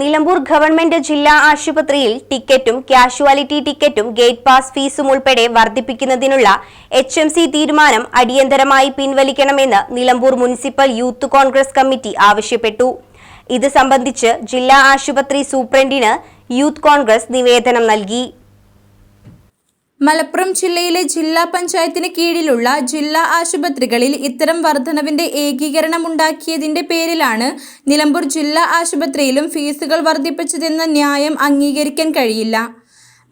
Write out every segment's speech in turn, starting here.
Nilambur government ജില്ലാ ആശുപത്രിയിൽ ടിക്കറ്റും കാഷ്വാലിറ്റി ടിക്കറ്റും ഗേറ്റ് പാസ് ഫീസും ഉൾപ്പെടെ വർദ്ധിപ്പിക്കുന്നതിനുള്ള എച്ച് എം സി തീരുമാനം അടിയന്തരമായി പിൻവലിക്കണമെന്ന് Nilambur municipal youth Congress committee ആവശ്യപ്പെട്ടു. ഇത് സംബന്ധിച്ച് ജില്ലാ ആശുപത്രി സൂപ്രണ്ടിന് യൂത്ത് കോൺഗ്രസ് നിവേദനം നൽകി. മലപ്പുറം ജില്ലയിലെ ജില്ലാ പഞ്ചായത്തിന് കീഴിലുള്ള ജില്ലാ ആശുപത്രികളിൽ ഇത്തരം വർധനവിന്റെ ഏകീകരണം ഉണ്ടാക്കിയതിന്റെ പേരിലാണ് നിലമ്പൂർ ജില്ലാ ആശുപത്രിയിലും ഫീസുകൾ വർദ്ധിപ്പിച്ചതെന്ന ന്യായം അംഗീകരിക്കാൻ കഴിയില്ല.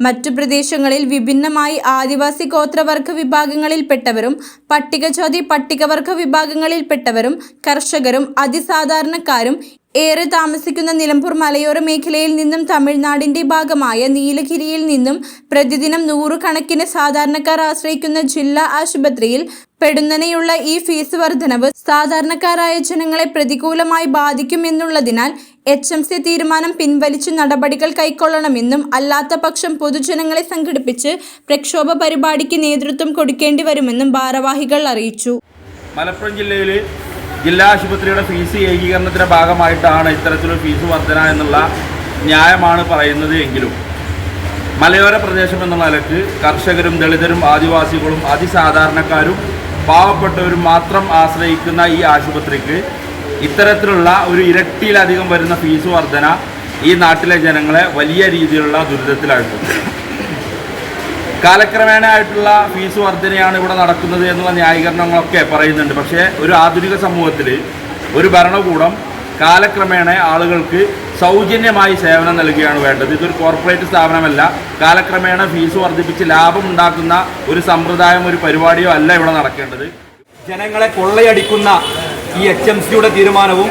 മറ്റു പ്രദേശങ്ങളിൽ വിഭിന്നമായി ആദിവാസി ഗോത്രവർഗ വിഭാഗങ്ങളിൽപ്പെട്ടവരും പട്ടികജാതി പട്ടികവർഗ വിഭാഗങ്ങളിൽപ്പെട്ടവരും കർഷകരും അതിസാധാരണക്കാരും ഏറെ താമസിക്കുന്ന നിലമ്പൂർ മലയോര മേഖലയിൽ നിന്നും തമിഴ്നാടിന്റെ ഭാഗമായ നീലഗിരിയിൽ നിന്നും പ്രതിദിനം നൂറുകണക്കിന് സാധാരണക്കാർ ആശ്രയിക്കുന്ന ജില്ലാ ആശുപത്രിയിൽ പെടുന്നനെയുള്ള ഈ ഫീസ് വർധനവ് സാധാരണക്കാരായ ജനങ്ങളെ പ്രതികൂലമായി ബാധിക്കുമെന്നുള്ളതിനാൽ എച്ച് എം സി തീരുമാനം പിൻവലിച്ച് നടപടികൾ കൈക്കൊള്ളണമെന്നും അല്ലാത്ത പക്ഷം പൊതുജനങ്ങളെ സംഘടിപ്പിച്ച് പ്രക്ഷോഭ പരിപാടിക്ക് നേതൃത്വം കൊടുക്കേണ്ടി വരുമെന്നും ഭാരവാഹികൾ അറിയിച്ചു. മലപ്പുറം ജില്ലയിൽ ജില്ലാ ആശുപത്രിയുടെ ഫീസ് ഏകീകരണത്തിന്റെ ഭാഗമായിട്ടാണ് ഇത്തരത്തിലൊരു ഫീസ് വർധന എന്നുള്ള ന്യായമാണ് പറയുന്നത് എങ്കിലും മലയോര പ്രദേശം എന്ന നിലയ്ക്ക് കർഷകരും ദളിതരും ആദിവാസികളും അതിസാധാരണക്കാരും പാവപ്പെട്ടവരും മാത്രം ആശ്രയിക്കുന്ന ഈ ആശുപത്രിക്ക് ഇത്തരത്തിലുള്ള ഒരു ഇരട്ടിയിലധികം വരുന്ന ഫീസ് വർധന ഈ നാട്ടിലെ ജനങ്ങളെ വലിയ രീതിയിലുള്ള ദുരിതത്തിലായിട്ടുണ്ട് കാലക്രമേണ ആയിട്ടുള്ള ഫീസ് വർധനയാണ് ഇവിടെ നടക്കുന്നത് എന്നുള്ള ന്യായീകരണങ്ങളൊക്കെ പറയുന്നുണ്ട്. പക്ഷേ ഒരു ആധുനിക സമൂഹത്തിൽ ഒരു ഭരണകൂടം കാലക്രമേണ ആളുകൾക്ക് സൗജന്യമായി സേവനം നൽകുകയാണ് വേണ്ടത്. ഇതൊരു കോർപ്പറേറ്റ് സ്ഥാപനമല്ല. കാലക്രമേണ ഫീസ് വർദ്ധിപ്പിച്ച് ലാഭം ഉണ്ടാക്കുന്ന ഒരു സമ്പ്രദായം ഒരു പരിപാടിയോ അല്ല ഇവിടെ നടക്കേണ്ടത്. ജനങ്ങളെ കൊള്ളയടിക്കുന്ന ഈ എച്ച് എം സിയുടെ തീരുമാനവും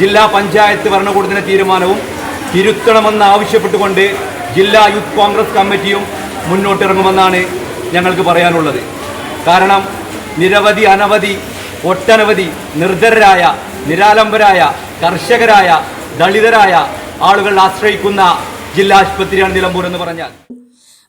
ജില്ലാ പഞ്ചായത്ത് ഭരണകൂടത്തിന്റെ തീരുമാനവും തിരുത്തണമെന്ന് ആവശ്യപ്പെട്ടുകൊണ്ട് ജില്ലാ യൂത്ത് കോൺഗ്രസ് കമ്മിറ്റിയും മുന്നോട്ടിറങ്ങുമെന്നാണ് ഞങ്ങൾക്ക് പറയാനുള്ളത്. കാരണം നിരവധി അനവധി ഒട്ടനവധി നിർധരരായ നിരാലംബരായ കർഷകരായ ദളിതരായ ആളുകൾ ആശ്രയിക്കുന്ന ജില്ലാ ആശുപത്രിയാണ് നിലമ്പൂർ എന്ന് പറഞ്ഞാൽ.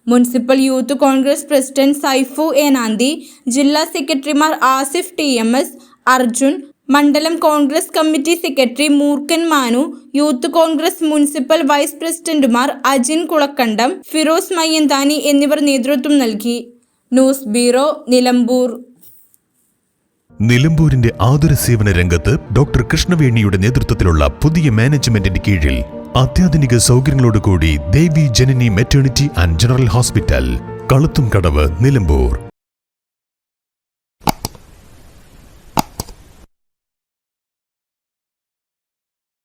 Municipal youth Congress president Saifu A നാന്തി ജില്ലാ സെക്രട്ടറിമാർ Asif T M S Arjun മണ്ഡലം Congress committee secretary Moorkkan Manu youth Congress municipal vice പ്രസിഡന്റുമാർ അജിൻ കുളക്കണ്ടം ഫിറോസ് മയ്യന്താനി എന്നിവർ നേതൃത്വം നൽകി. News bureau Nilambur. നിലമ്പൂരിന്റെ ആതുര സേവന രംഗത്ത് ഡോക്ടർ കൃഷ്ണവേണിയുടെ നേതൃത്വത്തിലുള്ള പുതിയ മാനേജ്മെന്റിന്റെ കീഴിൽ അത്യാധുനിക സൗകര്യങ്ങളോടുകൂടി Devi Janani maternity and general hospital കളുത്തും കടവ് നിലമ്പൂർ.